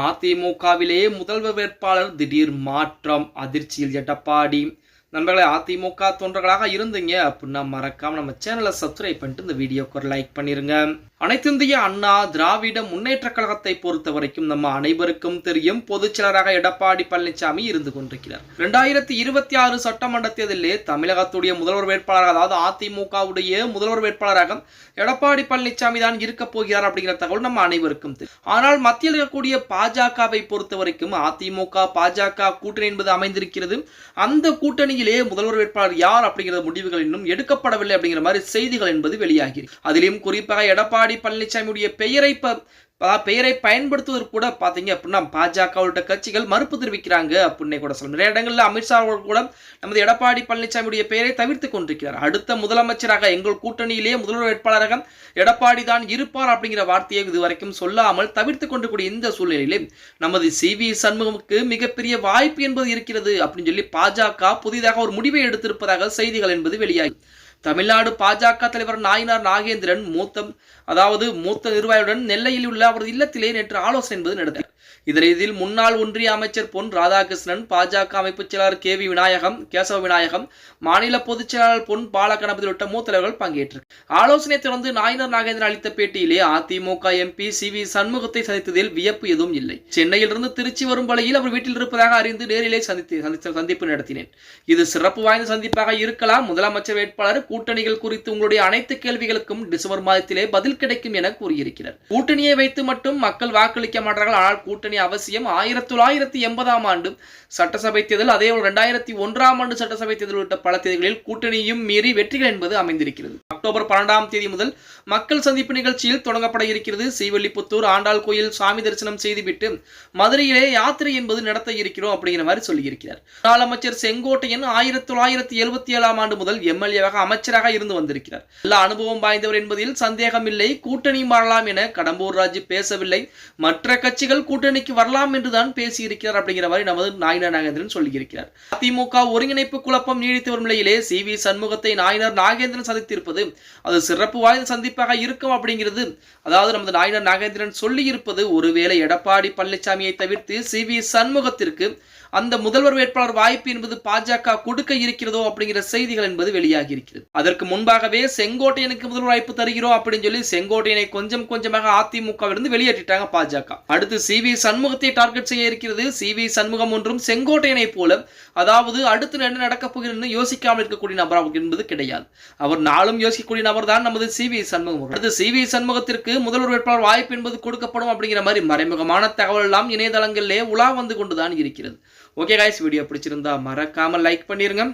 அதிமுகவிலே முதல்வர் வேட்பாளர் திடீர் மாற்றம் அதிர்ச்சியில் எடப்பாடி நண்பர்களே அதிமுக தொண்டர்களாக இருந்தீங்க அப்படின்னா மறக்காம நம்ம சேனலை சப்ஸ்கிரைப் பண்ணிட்டு இந்த வீடியோக்கு ஒரு லைக் பண்ணிருங்க. அனைத்திந்திய அண்ணா திராவிட முன்னேற்ற கழகத்தை பொறுத்த வரைக்கும் நம்ம அனைவருக்கும் தெரியும் பொதுச்செயலராக எடப்பாடி பழனிசாமி இருந்து கொண்டிருக்கிறார். இரண்டாயிரத்தி இருபத்தி ஆறு சட்டமன்ற தேர்தலிலே தமிழகத்துடைய முதல்வர் வேட்பாளராக அதாவது அதிமுகவுடைய முதல்வர் வேட்பாளராக எடப்பாடி பழனிசாமி தான் இருக்க போகிறார் அப்படிங்கிற தகவல் நம்ம அனைவருக்கும் தெரியும். ஆனால் மத்தியில் இருக்கக்கூடிய பாஜகவை பொறுத்த வரைக்கும் அதிமுக பாஜக கூட்டணி என்பது அமைந்திருக்கிறது. அந்த கூட்டணியிலே முதல்வர் வேட்பாளர் யார் அப்படிங்கிற முடிவுகள் இன்னும் எடுக்கப்படவில்லை அப்படிங்கிற மாதிரி செய்திகள் என்பது வெளியாகி அதிலும் குறிப்பாக எடப்பாடி பழனிசாமியுடைய பெயரை பெயரை பயன்படுத்துவதற்கு கூட பார்த்தீங்க அப்படின்னா பாஜக உள்ளிட்ட கட்சிகள் மறுப்பு தெரிவிக்கிறாங்க அப்படின்னே கூட சொல்லலாம். நிறைய இடங்களில் அமித்ஷா அவர்கள் கூட நமது எடப்பாடி பழனிசாமியுடைய பெயரை தவிர்த்து கொண்டிருக்கிறார். அடுத்த முதலமைச்சராக எங்கள் கூட்டணியிலேயே முதல்வர் வேட்பாளராக எடப்பாடி தான் இருப்பார் அப்படிங்கிற வார்த்தையை இதுவரைக்கும் சொல்லாமல் தவிர்த்து கொண்டிருக்கூடிய இந்த சூழ்நிலையிலே நமது சி வி சண்முகமுக்கு மிகப்பெரிய வாய்ப்பு என்பது இருக்கிறது அப்படின்னு சொல்லி பாஜக புதிதாக ஒரு முடிவை எடுத்திருப்பதாக செய்திகள் என்பது வெளியாகி தமிழ்நாடு பாஜக தலைவர் நாயினார் நாகேந்திரன் மூத்த அதாவது மூத்த நிர்வாகியுடன் நெல்லையில் உள்ள அவரது இல்லத்திலே நேற்று ஆலோசனை என்பது நடத்தினார். இதன் இதில் முன்னாள் ஒன்றிய அமைச்சர் பொன் ராதாகிருஷ்ணன் பாஜக அமைப்புச் செயலாளர் கே வி விநாயகம் கேசவ விநாயகம் மாநில பொதுச் செயலாளர் பொன் பாலகணபதி உள்ளிட்ட மூத்த தலைவர்கள் பங்கேற்றனர். ஆலோசனை தொடர்ந்து நாயினார் நாகேந்திரன் அளித்த பேட்டியிலே அதிமுக எம்பி சி வி சண்முகத்தை சந்தித்ததில் வியப்பு எதுவும் இல்லை. சென்னையிலிருந்து திருச்சி வரும் வழியில் அவர் வீட்டில் இருப்பதாக அறிந்து நேரிலே சந்தித்து சந்தித்த சந்திப்பு நடத்தினேன். இது சிறப்பு வாய்ந்த சந்திப்பாக இருக்கலாம். முதலமைச்சர் வேட்பாளர் கூட்டணிகள் குறித்து உங்களுடைய அனைத்து கேள்விகளுக்கும் டிசம்பர் மாதத்திலே பதில் கிடைக்கும் என கூறியிருக்கிறார். கூட்டணியை வைத்து மட்டும் மக்கள் வாக்களிக்க மாட்டார்கள். ஆனால் கூட்டணி அவசியம் ஆயிரத்தி தொள்ளாயிரத்தி எண்பதாம் ஆண்டு சட்டசபை தேர்தல் அதே ரெண்டாயிரத்தி ஒன்றாம் ஆண்டு சட்டசபை தேர்தல் உள்ளிட்ட பல தேர்தல்களில் கூட்டணியும் மீறி வெற்றிகள் என்பது அமைந்திருக்கிறது. அக்டோபர் பன்னெண்டாம் தேதி முதல் மக்கள் சந்திப்பு நிகழ்ச்சியில் தொடங்கப்பட இருக்கிறது. ஸ்ரீவல்லிபுத்தூர் ஆண்டாள் கோயில் சாமி தரிசனம் செய்துவிட்டு மதுரையிலே யாத்திரை என்பது நடத்த இருக்கிறோம் அப்படிங்கிற மாதிரி சொல்லியிருக்கிறார். முன்னாள் அமைச்சர் செங்கோட்டையன் ஆயிரத்தி தொள்ளாயிரத்தி எழுபத்தி ஏழாம் ஆண்டு முதல் எம்எல்ஏவாக அமைச்சர் அமைச்சராக இருந்து வந்திருக்கிறார். எல்லா அனுபவம் வாய்ந்தவர் என்பதில் சந்தேகமில்லை. கூட்டணி மாறலாம் என கடம்பூர் ராஜு பேசவில்லை. மற்ற கட்சிகள் கூட்டணிக்கு வரலாம் என்றுதான் பேசியிருக்கிறார் அப்படிங்கிற மாதிரி நமது நாயினார் நாகேந்திரன் சொல்லியிருக்கிறார். அதிமுக ஒருங்கிணைப்பு குழப்பம் நீடித்து வரும் நிலையிலே சி. வி. சண்முகத்தை நாயினார் நாகேந்திரன் சந்தித்திருப்பது அது சிறப்பு வாய்ந்த சந்திப்பாக இருக்கும் அப்படிங்கிறது. அதாவது நமது நாயினார் நாகேந்திரன் சொல்லி இருப்பது ஒருவேளை எடப்பாடி பழனிசாமியை தவிர்த்து சி. வி. சண்முகத்திற்கு அந்த முதல்வர் வேட்பாளர் வாய்ப்பு என்பது பாஜக கொடுக்க இருக்கிறதோ அப்படிங்கிற செய்திகள் என்பது வெளியாகி இருக்கிறது. அதற்கு முன்பாகவே செங்கோட்டையனுக்கு முதல்வர் வாய்ப்பு தருகிறோம் அப்படின்னு சொல்லி செங்கோட்டையனை கொஞ்சம் கொஞ்சமாக அதிமுகவிலிருந்து வெளியேற்றிட்டாங்க பாஜக. அடுத்து சி வி சண்முகத்தை டார்கெட் செய்ய இருக்கிறது. சி வி சண்முகம் ஒன்றும் செங்கோட்டையனை போல அதாவது அடுத்து என்ன நடக்கப் போகிறது யோசிக்காமல் இருக்கக்கூடிய நபர் என்பது கிடையாது. அவர் நாளும் யோசிக்கக்கூடிய நபர் தான் நமது சி வி சண்முகம். அடுத்து சி வி சண்முகத்திற்கு முதல்வர் வேட்பாளர் வாய்ப்பு என்பது கொடுக்கப்படும் அப்படிங்கிற மாதிரி மறைமுகமான தகவல் எல்லாம் இணையதளங்களிலே உலா வந்து கொண்டுதான் இருக்கிறது. ஓகே காய்ஸ் வீடியோ பிடிச்சிருந்தா மறக்காமல் லைக் பண்ணிருங்க.